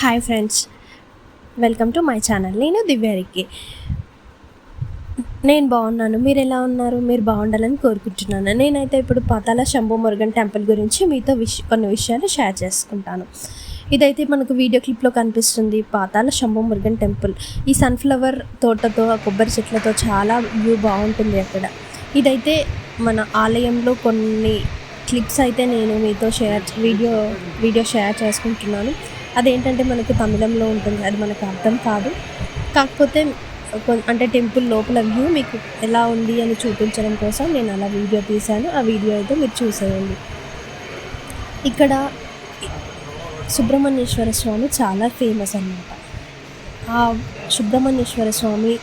Hi friends. Welcome to my channel. నేను దివ్యారికి నేను బాగున్నాను. మీరు ఎలా ఉన్నారు? మీరు బాగుండాలని కోరుకుంటున్నాను. నేనైతే ఇప్పుడు పాతాల శంభు మురుగన్ టెంపుల్ గురించి మీతో విష కొన్ని విషయాలు షేర్ చేసుకుంటాను. ఇదైతే మనకు వీడియో క్లిప్లో కనిపిస్తుంది పాతాల శంభు మురుగన్ టెంపుల్. ఈ సన్ఫ్లవర్ తోటతో కొబ్బరి చెట్లతో చాలా వ్యూ బాగుంటుంది అక్కడ. ఇదైతే మన ఆలయంలో కొన్ని క్లిప్స్ అయితే నేను మీతో షేర్ వీడియో వీడియో షేర్ చేసుకుంటున్నాను. అదేంటంటే మనకు తమిళంలో ఉంటుంది అది మనకు అర్థం కాదు. కాకపోతే అంటే టెంపుల్ లోపల వ్యూ మీకు ఎలా ఉంది అని చూపించడం కోసం నేను అలా వీడియో తీశాను. ఆ వీడియో అయితే మీరు చూసేయండి. ఇక్కడ సుబ్రహ్మణ్యేశ్వర స్వామి చాలా ఫేమస్ అన్నమాట. ఆ సుబ్రహ్మణ్యేశ్వర స్వామి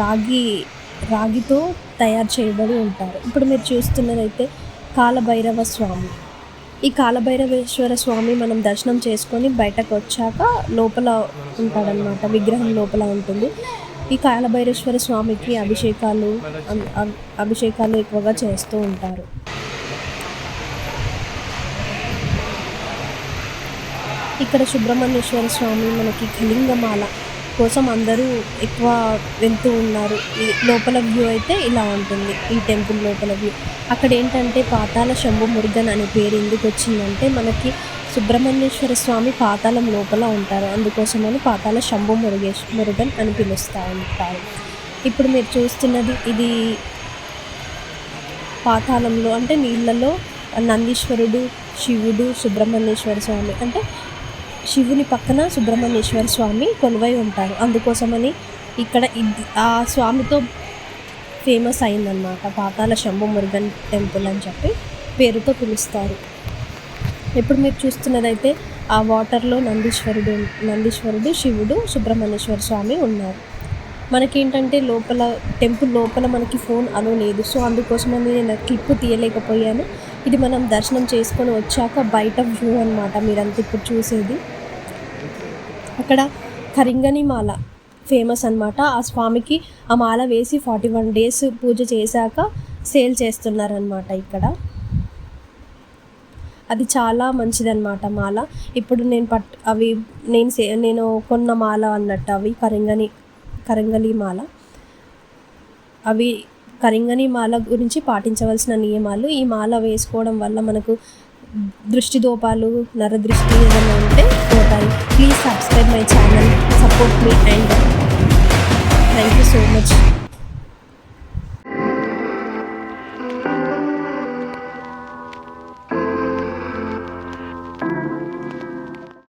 రాగి రాగితో తయారు చేయబడి ఉంటారు. ఇప్పుడు మీరు చూస్తున్నదైతే కాలభైరవ స్వామి. ఈ కాలభైరవేశ్వర స్వామి మనం దర్శనం చేసుకొని బయటకు వచ్చాక లోపల ఉంటాడనమాట విగ్రహం లోపల ఉంటుంది. ఈ కాలభైరేశ్వర స్వామికి అభిషేకాలు అభిషేకాలు ఎక్కువగా చేస్తూ ఉంటారు. ఇక్కడ సుబ్రహ్మణ్యేశ్వర స్వామి మనకి కళింగమాల. కోసం అందరూ ఎక్కువ వెళ్తూ ఉన్నారు. లోపల వ్యూ అయితే ఇలా ఉంటుంది. ఈ టెంపుల్ లోపల వ్యూ. అక్కడ ఏంటంటే పాతాల శంభు మురుగన్ అనే పేరు ఎందుకు వచ్చిందంటే మనకి సుబ్రహ్మణ్యేశ్వర స్వామి పాతాళం లోపల ఉంటారు. అందుకోసమని పాతాల శంభు మురుగేశ్ మురుగన్ అని పిలుస్తూ ఉంటారు. ఇప్పుడు మీరు చూస్తున్నది ఇది పాతాళంలో అంటే నీళ్ళలో నందీశ్వరుడు శివుడు సుబ్రహ్మణ్యేశ్వర స్వామి అంటే శివుని పక్కన సుబ్రహ్మణ్యేశ్వర స్వామి కొలువై ఉంటారు. అందుకోసమని ఇక్కడ ఆ స్వామితో ఫేమస్ అయిందనమాట పాతాల శంభు మురుగన్ టెంపుల్ అని చెప్పి పేరుతో పిలుస్తారు. ఇప్పుడు మీరు చూస్తున్నదైతే ఆ వాటర్లో నందీశ్వరుడు నందీశ్వరుడు శివుడు సుబ్రహ్మణ్యేశ్వర స్వామి ఉన్నారు. మనకేంటంటే లోపల టెంపుల్ లోపల మనకి ఫోన్ అలో లేదు. సో అందుకోసమని నేను క్లిప్ తీయలేకపోయాను. ఇది మనం దర్శనం చేసుకొని వచ్చాక బయట వ్యూ అనమాట మీరంతా ఇప్పుడు చూసేది. అక్కడ కరింగని మాల ఫేమస్ అన్నమాట. ఆ స్వామికి ఆ మాల వేసి ఫార్టీ వన్ డేస్ పూజ చేశాక సేల్ చేస్తున్నారనమాట ఇక్కడ. అది చాలా మంచిదన్నమాట మాల. ఇప్పుడు నేను పట్ అవి నేను సే నేను కొన్న మాల అన్నట్టు అవి కరింగని కరింగలి మాల అవి కరింగని మాల గురించి పాటించవలసిన నియమాలు ఈ మాల వేసుకోవడం వల్ల మనకు దృష్టి దోపాలు నరదృష్టి ఏదైనా ఉంటే పోతాయి. Please subscribe my channel support me and